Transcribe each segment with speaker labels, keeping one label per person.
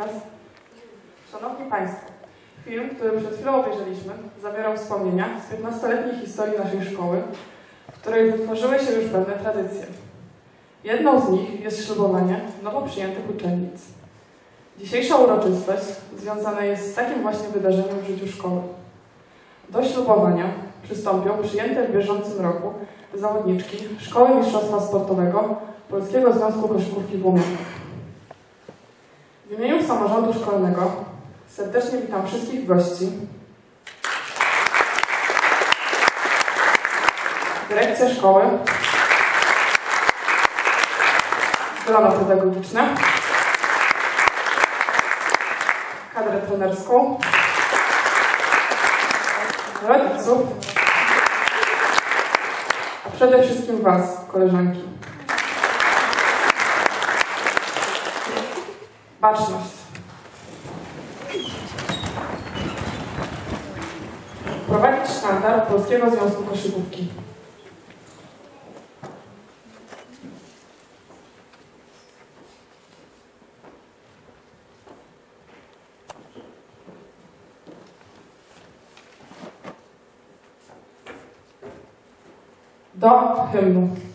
Speaker 1: Raz. Szanowni Państwo, film, który przed chwilą obejrzeliśmy, zawierał wspomnienia z 15-letniej historii naszej szkoły, w której wytworzyły się już pewne tradycje. Jedną z nich jest ślubowanie nowo przyjętych uczennic. Dzisiejsza uroczystość związana jest z takim właśnie wydarzeniem w życiu szkoły. Do ślubowania przystąpią przyjęte w bieżącym roku zawodniczki Szkoły Mistrzostwa Sportowego Polskiego Związku Koszykówki w Łomiankach. W imieniu samorządu szkolnego serdecznie witam wszystkich gości, dyrekcję szkoły, grono pedagogiczne, kadrę trenerską, rodziców, a przede wszystkim Was, koleżanki. Baczność. Prowadzić sztandar Polskiego Związku Koszykówki. Do hymnu.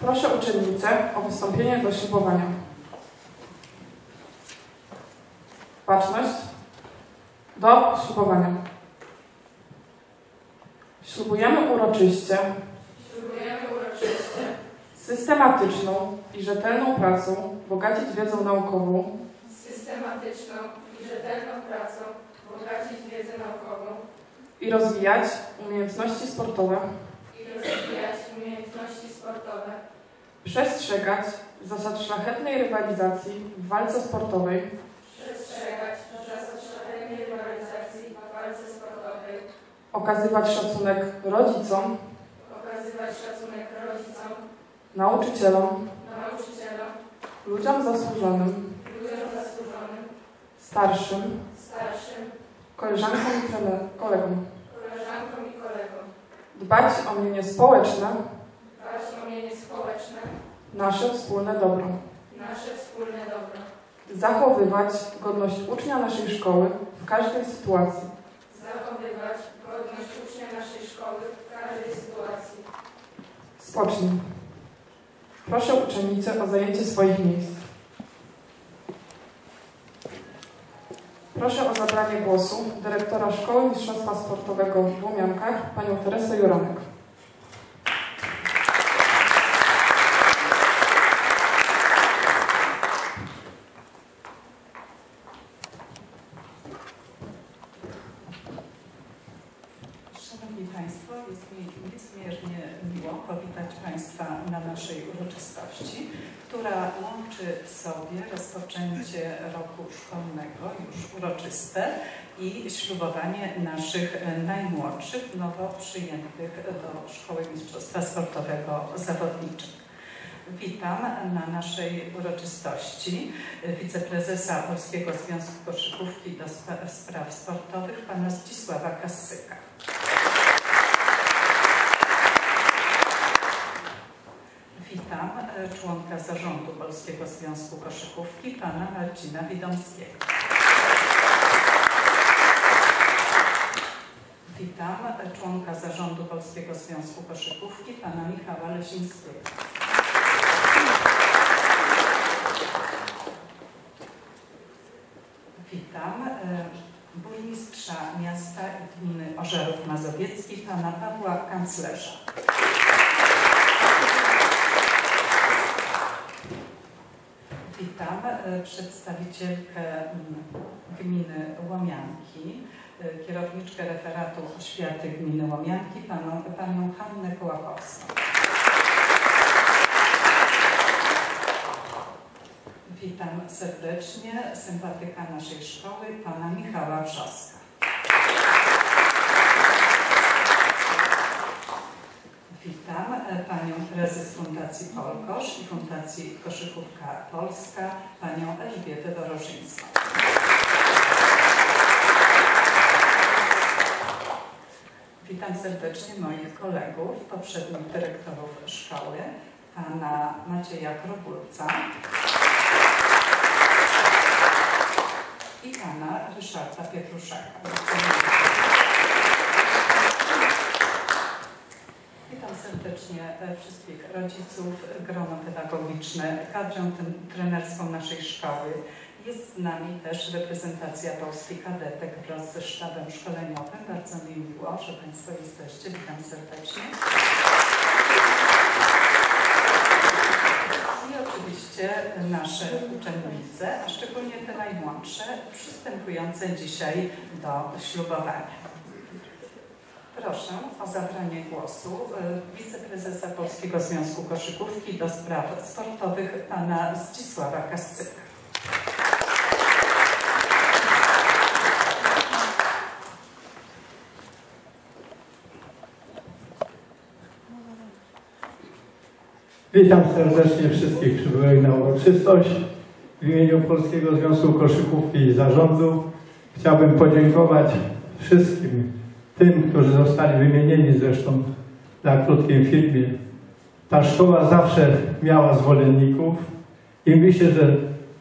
Speaker 1: Proszę uczennicę o wystąpienie do ślubowania. Baczność. Do ślubowania. Ślubujemy uroczyście
Speaker 2: Ślubujemy uroczyście
Speaker 1: systematyczną i rzetelną pracą bogacić wiedzą naukową
Speaker 2: systematyczną i rzetelną pracą bogacić wiedzę naukową
Speaker 1: i rozwijać umiejętności sportowe,
Speaker 2: i rozwijać umiejętności sportowe,
Speaker 1: przestrzegać zasad szlachetnej rywalizacji w walce sportowej,
Speaker 2: przestrzegać zasad szlachetnej rywalizacji w walce sportowej,
Speaker 1: okazywać szacunek rodzicom,
Speaker 2: okazywać szacunek rodzicom,
Speaker 1: nauczycielom,
Speaker 2: nauczycielom,
Speaker 1: ludziom zasłużonym,
Speaker 2: ludziom zasłużonym,
Speaker 1: starszym,
Speaker 2: starszym,
Speaker 1: koleżankom i kolegom.
Speaker 2: koleżankom i kolegom,
Speaker 1: Dbać o mienie społeczne,
Speaker 2: dbać o mienie społeczne,
Speaker 1: nasze wspólne dobro.
Speaker 2: nasze wspólne dobro,
Speaker 1: Zachowywać godność ucznia naszej szkoły w każdej sytuacji.
Speaker 2: zachowywać godność ucznia naszej szkoły w każdej sytuacji.
Speaker 1: Spocznij. Proszę uczennice o zajęcie swoich miejsc. Proszę o zabranie głosu dyrektora Szkoły Mistrzostwa Sportowego w Łomiankach, panią Teresę Juranek.
Speaker 3: Szanowni Państwo, jest mi niezmiernie miło powitać Państwa na naszej uroczystości, która łączy w sobie rozpoczęcie roku szkolnego, już uroczyste, i ślubowanie naszych najmłodszych, nowo przyjętych do Szkoły Mistrzostwa Sportowego Zawodniczych. Witam na naszej uroczystości wiceprezesa Polskiego Związku Koszykówki do Spraw Sportowych, pana Zdzisława Kassyka. Witam e, członka zarządu Polskiego Związku Koszykówki, pana Marcina Widomskiego. Witam e, członka zarządu Polskiego Związku Koszykówki, pana Michała Lesińskiego. Witam e, burmistrza miasta i gminy Ożerów Mazowiecki, pana Pawła Kanclerza. Witam e, przedstawicielkę mm, gminy Łomianki, e, kierowniczkę referatu oświaty gminy Łomianki, panią, panią Hannę Kołakowską. Witam serdecznie sympatyka naszej szkoły, pana Michała Wrzoska. Witam e, panią prezes Fundacji Polkosz i Fundacji Koszykówka Polska, panią Elżbietę Dorożyńską. Witam serdecznie moich kolegów, poprzednich dyrektorów szkoły, pana Macieja Krobulca i pana Ryszarda Pietruszaka. Witam serdecznie e, wszystkich rodziców, grono pedagogiczne, kadrę trenerską naszej szkoły. Jest z nami też reprezentacja polskich kadetek wraz ze sztabem szkoleniowym. Bardzo mi miło, że Państwo jesteście. Witam serdecznie. I oczywiście nasze uczennice, a szczególnie te najmłodsze, przystępujące dzisiaj do ślubowania. Proszę o zabranie głosu y, wiceprezesa Polskiego Związku Koszykówki do spraw sportowych pana Zdzisława Kascyka.
Speaker 4: Witam serdecznie wszystkich przybyłych na uroczystość. W imieniu Polskiego Związku Koszykówki i Zarządu chciałbym podziękować wszystkim tym, którzy zostali wymienieni zresztą na krótkim filmie. Ta szkoła zawsze miała zwolenników i myślę, że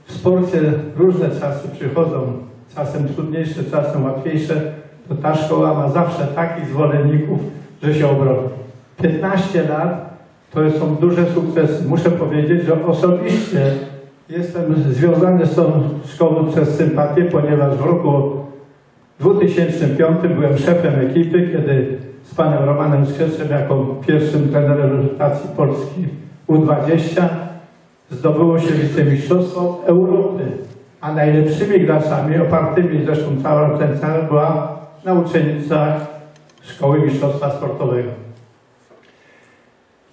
Speaker 4: w sporcie różne czasy przychodzą, czasem trudniejsze, czasem łatwiejsze, to ta szkoła ma zawsze takich zwolenników, że się obroni. 15 lat to są duże sukcesy. Muszę powiedzieć, że osobiście jestem związany z tą szkołą przez sympatię, ponieważ w roku 2005 byłem szefem ekipy, kiedy z panem Romanem Skrzeczem jako pierwszym trenerem reprezentacji Polski U20 zdobyło się wicemistrzostwo Europy, a najlepszymi graczami, opartymi zresztą cała reprezentacja była na uczennicach Szkoły Mistrzostwa Sportowego.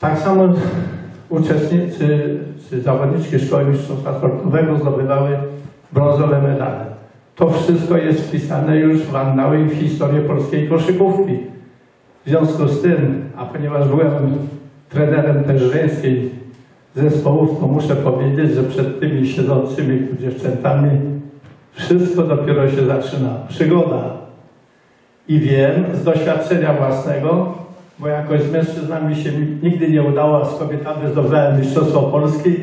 Speaker 4: Tak samo uczestnicy czy zawodniczki Szkoły Mistrzostwa Sportowego zdobywały brązowe medale. To wszystko jest wpisane już w annały i w historię polskiej koszykówki. W związku z tym, a ponieważ byłem trenerem też żeńskiej zespołów, to muszę powiedzieć, że przed tymi siedzącymi tu dziewczętami wszystko dopiero się zaczyna. Przygoda. I wiem z doświadczenia własnego, bo jakoś z mężczyznami się nigdy nie udało, a z kobietami zdobywałem Mistrzostwo Polski,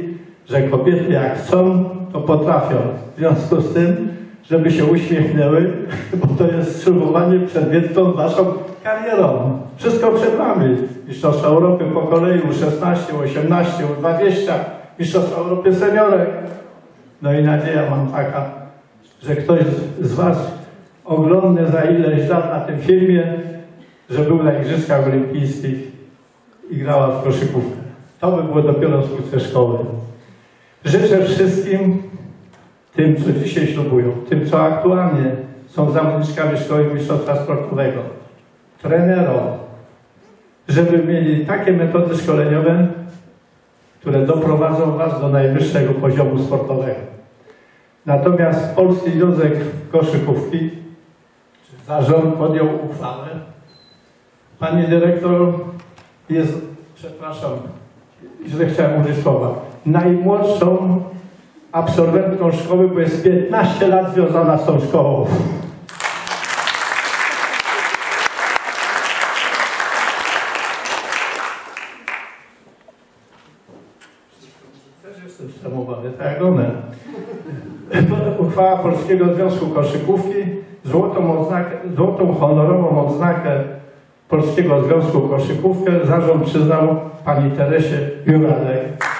Speaker 4: że kobiety jak chcą, to potrafią. W związku z tym, żeby się uśmiechnęły, bo to jest ślubowanie przed wielką naszą karierą. Wszystko przed nami. Mistrzostwa Europy po kolei U16, U18, U20, Mistrzostwa Europy seniorek. No i nadzieja mam taka, że ktoś z Was oglądnie za ileś lat na tym filmie, że był na Igrzyskach Olimpijskich i grała w koszykówkę. To by było dopiero sukces szkoły. Życzę wszystkim tym, co dzisiaj ślubują, tym, co aktualnie są zawodniczkami Szkoły Mistrzostwa Sportowego, trenerom, żeby mieli takie metody szkoleniowe, które doprowadzą Was do najwyższego poziomu sportowego. Natomiast Polski Związek Koszykówki, czy zarząd podjął uchwałę, Pani dyrektor jest, przepraszam, źle chciałem użyć słowa, najmłodszą absolwentką szkoły, bo jest 15 lat związana z tą szkołą. Też jestem stremowany, tak jak one. Uchwała Polskiego Związku Koszykówki, złotą, odznakę, złotą honorową odznakę Polskiego Związku Koszykówkę zarząd przyznał pani Teresie Juranek.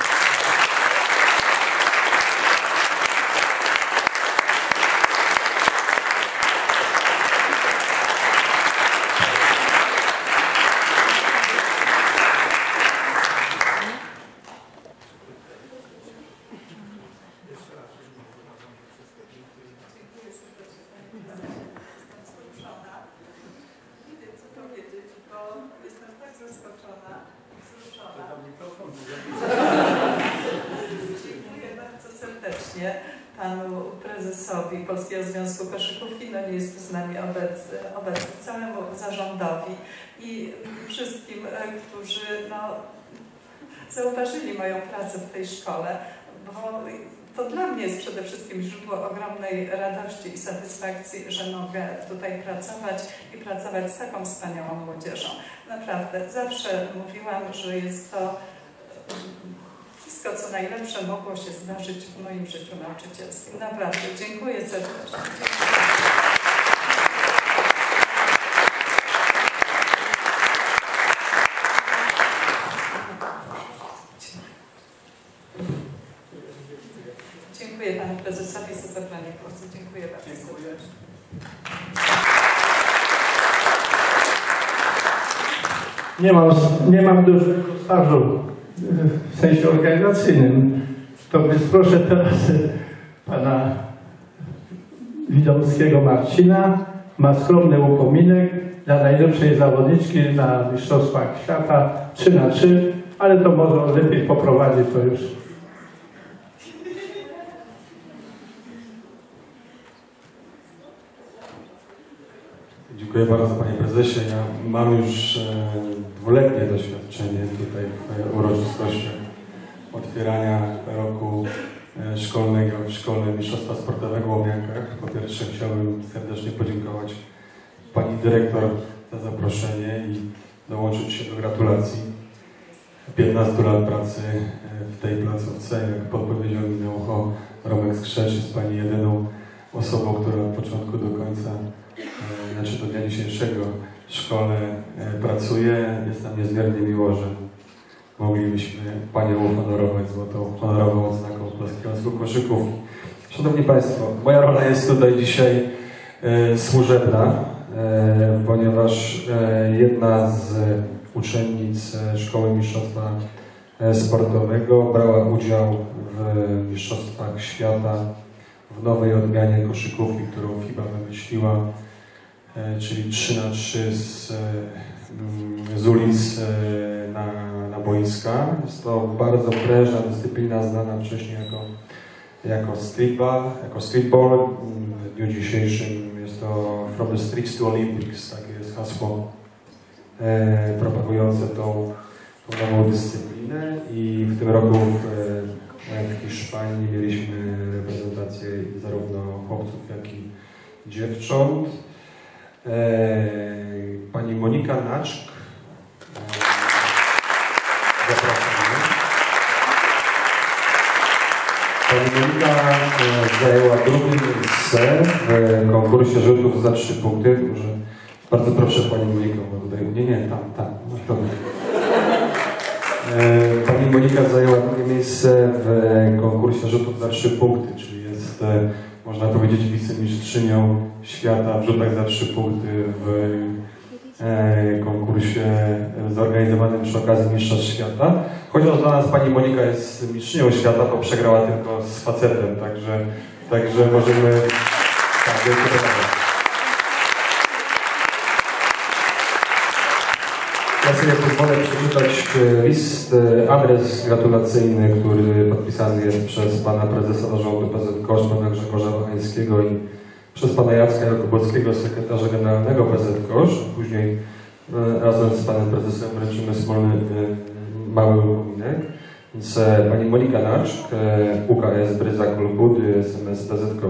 Speaker 3: Panu prezesowi Polskiego Związku Koszykówki, no nie jest z nami obecny, obecny całemu zarządowi i wszystkim, e, którzy no, zauważyli moją pracę w tej szkole, bo to dla mnie jest przede wszystkim źródło ogromnej radości i satysfakcji, że mogę tutaj pracować i pracować z taką wspaniałą młodzieżą. Naprawdę, zawsze mówiłam, że jest to wszystko, co najlepsze mogło się zdarzyć w moim życiu nauczycielskim. Naprawdę, dziękuję serdecznie. Dziękuję panu prezesowi za zabranie głosu. Dziękuję bardzo.
Speaker 4: Nie mam, nie mam dużego stażu w sensie organizacyjnym. To więc proszę teraz pana Widomskiego Marcina. Ma skromny upominek dla najlepszej zawodniczki na Mistrzostwach Świata 3 na 3 ale to może lepiej poprowadzi to już.
Speaker 5: Dziękuję bardzo Panie Prezesie. Ja mam już e, dwuletnie doświadczenie tutaj w uroczystościach otwierania roku e, szkolnego w Szkole Mistrzostwa Sportowego w Łomiankach. Po pierwsze chciałbym serdecznie podziękować Pani Dyrektor za zaproszenie i dołączyć się do gratulacji 15 lat pracy e, w tej placówce. Jak podpowiedział mi na ucho Romek Skrzecz jest Pani jedyną osobą, która od początku do końca e, znaczy do dnia dzisiejszego w szkole e, pracuje. Jest nam niezmiernie miło, że moglibyśmy Panią uhonorować złotą honorową odznaką Polskiego Związku Koszykówki. Szanowni Państwo, moja rola jest tutaj dzisiaj e, służebna, ponieważ jedna z uczennic Szkoły Mistrzostwa Sportowego brała udział w Mistrzostwach Świata w nowej odmianie koszykówki, którą FIBA wymyśliła, e, czyli 3 na 3 z, e, z ulic e, na, na boiska. Jest to bardzo prężna dyscyplina, znana wcześniej jako, jako streetball, jako streetball. W dniu dzisiejszym jest to From the Streets to Olympics, takie jest hasło propagujące tą, tą nową dyscyplinę i w tym roku w, w Hiszpanii mieliśmy reprezentację zarówno chłopców, jak i dziewcząt. E, Pani Monika Naczk. E, Zapraszamy. Pani Monika e, zajęła drugie miejsce w konkursie rzutów za trzy punkty. Może bardzo proszę Pani Moniko, bo tutaj... Nie, nie, tam, tam. No, Monika zajęła drugie miejsce w konkursie rzutów za trzy punkty, czyli jest, e, można powiedzieć, wicemistrzynią świata w rzutach za trzy punkty w e, konkursie zorganizowanym przy okazji Mistrzostw Świata. Chociaż dla nas Pani Monika jest mistrzynią świata, to przegrała tylko z facetem, także, także możemy... Tak, wielkie. Ja sobie pozwolę przeczytać list, e, adres gratulacyjny, który podpisany jest przez pana prezesa zarządu PZK, pana Grzegorza Wachańskiego i przez pana Jacka Jakubowskiego, sekretarza generalnego PZK. Później e, razem z panem prezesem wręczymy wspólny e, mały upominek. Więc e, pani Monika Naczk, e, UKS Bryza Kolbudy, SMS PZK.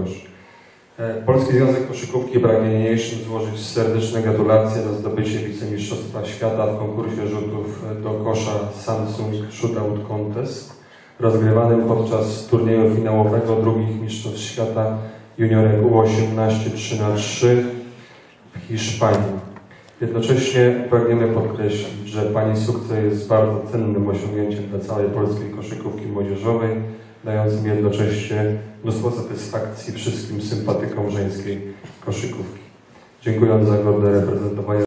Speaker 5: E, Polski Związek Koszykówki pragnie niniejszym złożyć serdeczne gratulacje za zdobycie wicemistrzostwa świata w konkursie rzutów do kosza Samsung Shootout Contest rozgrywanym podczas turnieju finałowego drugich mistrzostw świata juniorek U18 3 na 3 w Hiszpanii. Jednocześnie pragniemy podkreślić, że Pani sukces jest bardzo cennym osiągnięciem dla całej polskiej koszykówki młodzieżowej, dającym jednocześnie mnóstwo satysfakcji wszystkim sympatykom żeńskiej koszykówki. Dziękując za godne reprezentowanie